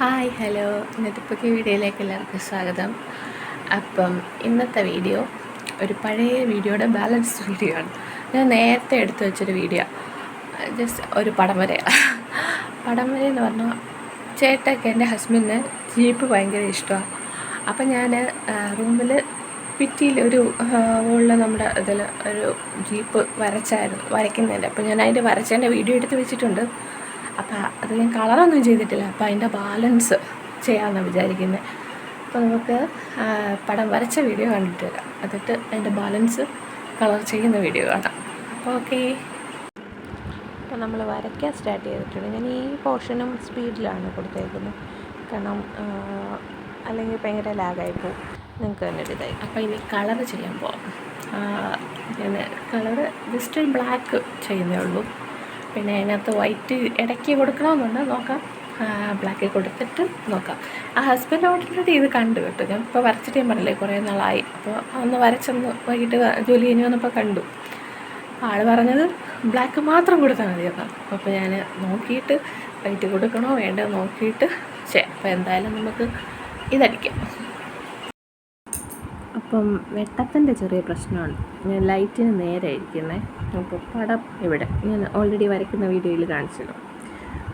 Hi hello. ഇന്നത്തെ പുതിയ വീഡിയോയിലേക്ക് എല്ലാവർക്കും സ്വാഗതം. അപ്പം ഇന്നത്തെ വീഡിയോ ഒരു പഴയ വീഡിയോയുടെ ബാലൻസ് വീഡിയോ ആണ് ഞാൻ നേരത്തെ എടുത്തു വെച്ചൊരു വീഡിയോ. ജസ്റ്റ് ഒരു പടം വര പടം വര എന്ന് പറഞ്ഞാൽ ചേട്ടയ്ക്ക് എന്റെ ഹസ്ബൻഡിന് ജീപ്പ് ഭയങ്കര ഇഷ്ടമാണ്. അപ്പം ഞാൻ റൂമിൽ പിറ്റിയിൽ ഒരു മുകളിൽ നമ്മുടെ ഇതിൽ ഒരു ജീപ്പ് വരച്ചായിരുന്നു വരയ്ക്കുന്നതിന്റെ. അപ്പം ഞാൻ അതിന്റെ വരച്ചതിന്റെ വീഡിയോ എടുത്ത് വെച്ചിട്ടുണ്ട്. അപ്പം അത് ഞാൻ കളറൊന്നും ചെയ്തിട്ടില്ല. അപ്പോൾ അതിന്റെ ബാലൻസ് ചെയ്യാമെന്നാണ് വിചാരിക്കുന്നത് അപ്പോൾ നമുക്ക് പടം വരച്ച വീഡിയോ കണ്ടിട്ട് വരാം. എന്നിട്ട് അതിന്റെ ബാലൻസ് കളർ ചെയ്യുന്ന വീഡിയോ കാണാം. അപ്പോൾ ഓക്കെ അപ്പോൾ നമ്മൾ വരയ്ക്കാൻ സ്റ്റാർട്ട് ചെയ്തിട്ടുണ്ട്. ഞാൻ ഈ പോർഷനും സ്പീഡിലാണ് കൊടുത്തേക്കുന്നത് കാരണം അല്ലെങ്കിൽ ഭയങ്കര ലാഗായി പോകും. നിങ്ങൾക്ക് തന്നെ ഒരു ഇതായി. അപ്പോൾ ഇനി കളർ ചെയ്യാൻ പോകാം ഞാൻ കളറ് ജസ്റ്റ് ബ്ലാക്ക് ചെയ്യുന്നേ ഉള്ളൂ. പിന്നെ അതിനകത്ത് വൈറ്റ് ഇടയ്ക്ക് കൊടുക്കണമെന്നുണ്ട്. നോക്കാം. ബ്ലാക്ക് കൊടുത്തിട്ട് നോക്കാം. ആ ഹസ്ബൻഡ് ഓൾറെഡി ഇത് കണ്ടു കേട്ടോ. ഞാൻ ഇപ്പോൾ വരച്ചിട്ട് ഞാൻ പറഞ്ഞില്ലേ കുറേ നാളായി. അപ്പോൾ ഒന്ന് വരച്ചൊന്ന് വൈകിട്ട് ജോലി കഴിഞ്ഞ് വന്നപ്പോൾ കണ്ടു. ആൾ പറഞ്ഞത് ബ്ലാക്ക് മാത്രം കൊടുത്താൽ മതി അപ്പം അപ്പോൾ ഞാൻ നോക്കിയിട്ട് വൈറ്റ് കൊടുക്കണോ വേണ്ടോ നോക്കിയിട്ട് ചെയ്യാം അപ്പോൾ എന്തായാലും നമുക്ക് ഇതടിക്കാം. അപ്പം വെട്ടത്തിന്റെ ചെറിയ പ്രശ്നമാണ്. ഞാൻ ലൈറ്റിന് നേരെ ഇരിക്കുന്നത് അപ്പോൾ പടം ഇവിടെ. ഞാൻ ഓൾറെഡി വരയ്ക്കുന്ന വീഡിയോയിൽ കാണിച്ചല്ലോ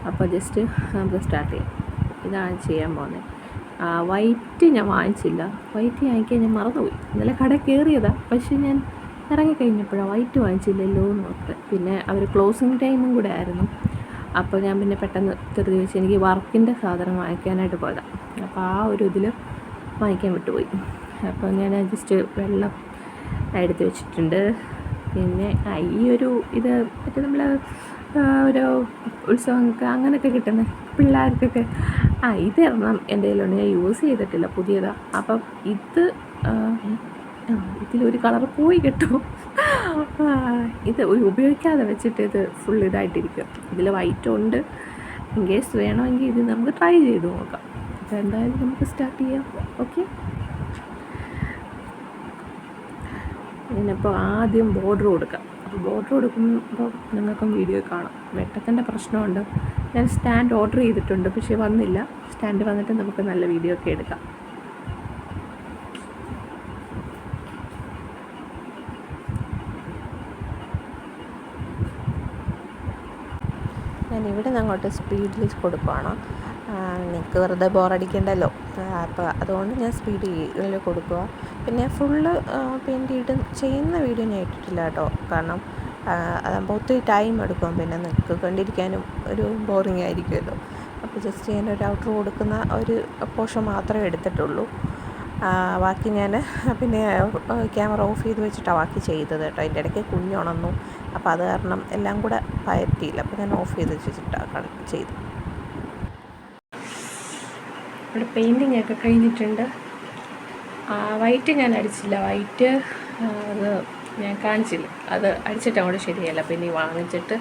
അപ്പോൾ ജസ്റ്റ് നമുക്ക് സ്റ്റാർട്ട് ചെയ്യാം. ഇതാണ് ചെയ്യാൻ പോകുന്നത്. വൈറ്റ് ഞാൻ വാങ്ങിച്ചില്ല. വൈറ്റ് വാങ്ങിക്കാൻ ഞാൻ മറന്നുപോയി. ഇന്നലെ കട കയറിയതാണ് പക്ഷേ ഞാൻ ഇറങ്ങിക്കഴിഞ്ഞപ്പോഴാണ് വൈറ്റ് വാങ്ങിച്ചില്ലല്ലോ എന്ന് ഓർത്ത്. പിന്നെ അവർ ക്ലോസിങ് ടൈമും കൂടെ ആയിരുന്നു. അപ്പോൾ ഞാൻ പിന്നെ പെട്ടെന്ന് ധൃതി വെച്ച് എനിക്ക് വർക്കിന്റെ സാധനം വാങ്ങിക്കാനായിട്ട് പോയതാണ് അപ്പോൾ ആ ഒരു ഇതിൽ വാങ്ങിക്കാൻ വിട്ടുപോയി. അപ്പോൾ ഞാൻ ജസ്റ്റ് വെള്ളം എടുത്ത് വെച്ചിട്ടുണ്ട്. പിന്നെ ഈ ഒരു ഇത് മറ്റേ നമ്മൾ ഒരു ഉത്സവങ്ങൾക്ക് അങ്ങനെയൊക്കെ കിട്ടുന്ന പിള്ളേർക്കൊക്കെ ആ ഇത് എറണം എന്റെ കയ്യിലുണ്ട്. ഞാൻ യൂസ് ചെയ്തിട്ടില്ല പുതിയതാണ് അപ്പം ഇത് ഇതിലൊരു കളർ പോയി കിട്ടും. ഇത് ഉപയോഗിക്കാതെ വെച്ചിട്ട് ഇത് ഫുൾ ഇതായിട്ടിരിക്കും. ഇതിൽ വൈറ്റ് ഉണ്ട്. ഇൻ കേസ് വേണമെങ്കിൽ ഇത് നമുക്ക് ട്രൈ ചെയ്ത് നോക്കാം. അപ്പോൾ എന്തായാലും നമുക്ക് സ്റ്റാർട്ട് ചെയ്യാം. ഓക്കെ ഇതിനിപ്പോൾ ആദ്യം ബോർഡർ കൊടുക്കാം. അപ്പോൾ ബോർഡർ കൊടുക്കുമ്പോൾ നിങ്ങൾക്കും വീഡിയോ കാണാം. വെട്ടത്തിന്റെ പ്രശ്നമുണ്ട്. ഞാൻ സ്റ്റാൻഡ് ഓർഡർ ചെയ്തിട്ടുണ്ട്. പക്ഷേ വന്നില്ല. സ്റ്റാൻഡ് വന്നിട്ട് നമുക്ക് നല്ല വീഡിയോ ഒക്കെ എടുക്കാം. ഞാൻ ഇവിടെ നിന്ന് അങ്ങോട്ട് സ്പീഡിൽ കൊടുക്കുവാണ്. നിങ്ങൾക്ക് വെറുതെ ബോറടിക്കണ്ടല്ലോ. അപ്പോൾ അതുകൊണ്ട് ഞാൻ സ്പീഡിൽ കൊടുക്കുക പിന്നെ ഫുള്ള് പെയിന്റ് ഇട്ട് ചെയ്യുന്ന വീഡിയോ ഞാൻ ഇട്ടിട്ടില്ല കേട്ടോ. കാരണം അതാകുമ്പോൾ ഒത്തിരി ടൈം എടുക്കും. പിന്നെ നിങ്ങൾക്ക് കണ്ടിരിക്കാനും ഒരു ബോറിംഗ് ആയിരിക്കുമല്ലോ. അപ്പോൾ ജസ്റ്റ് ഞാൻ ഒരു ഔട്ടർ കൊടുക്കുന്ന ഒരു പോർഷൻ മാത്രമേ എടുത്തിട്ടുള്ളൂ. ബാക്കി ഞാൻ പിന്നെ ക്യാമറ ഓഫ് ചെയ്ത് വെച്ചിട്ടാണ് ബാക്കി ചെയ്തത് കേട്ടോ. അതിന്റെ ഇടയ്ക്ക് കുഞ്ഞുണന്നു. അപ്പോൾ അത് കാരണം എല്ലാം കൂടെ പയറ്റിയില്ല അപ്പോൾ ഞാൻ ഓഫ് ചെയ്ത് വെച്ചിട്ടാണ് ചെയ്തു ഇവിടെ പെയിന്റിങ് ഒക്കെ കഴിഞ്ഞിട്ടുണ്ട്. വൈറ്റ് ഞാൻ അടിച്ചില്ല. വൈറ്റ് അത് ഞാൻ കാണിച്ചില്ല. അത് അടിച്ചിട്ട് അങ്ങോട്ട് ശരിയല്ല. പിന്നെ വാങ്ങിച്ചിട്ട്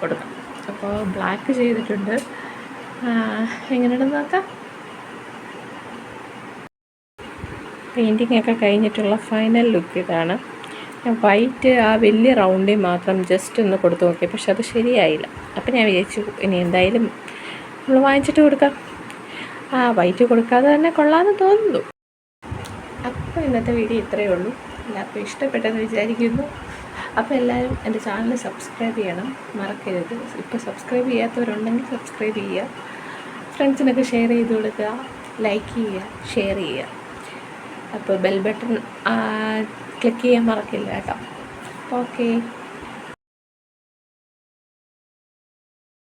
കൊടുക്കാം. അപ്പോൾ ബ്ലാക്ക് ചെയ്തിട്ടുണ്ട്. എങ്ങനെയാണെന്ന് നോക്കാം. പെയിന്റിങ് ഒക്കെ കഴിഞ്ഞിട്ടുള്ള ഫൈനൽ ലുക്ക് ഇതാണ്. ഞാൻ വൈറ്റ് ആ വലിയ റൗണ്ടിൽ മാത്രം ജസ്റ്റ് ഒന്ന് കൊടുത്തു നോക്കി. പക്ഷെ അത് ശരിയായില്ല. അപ്പം ഞാൻ വിചാരിച്ചു ഇനി എന്തായാലും നമ്മൾ വാങ്ങിച്ചിട്ട് കൊടുക്കാം. ആ വൈറ്റ് കൊടുക്കാതെ തന്നെ കൊള്ളാമെന്ന് തോന്നുന്നു. അപ്പോൾ ഇന്നത്തെ വീഡിയോ ഇത്രയേ ഉള്ളൂ. എല്ലാവർക്കും ഇഷ്ടപ്പെട്ടെന്ന് വിചാരിക്കുന്നു. അപ്പോൾ എല്ലാവരും എന്റെ ചാനൽ സബ്സ്ക്രൈബ് ചെയ്യണം. മറക്കരുത്. ഇപ്പോൾ സബ്സ്ക്രൈബ് ചെയ്യാത്തവരുണ്ടെങ്കിൽ സബ്സ്ക്രൈബ് ചെയ്യുക. ഫ്രണ്ട്സിനൊക്കെ ഷെയർ ചെയ്ത് കൊടുക്കുക. ലൈക്ക് ചെയ്യുക. ഷെയർ ചെയ്യുക. അപ്പോൾ ബെൽ ബട്ടൺ ക്ലിക്ക് ചെയ്യാൻ മറക്കില്ല കേട്ടോ. ഓക്കേ.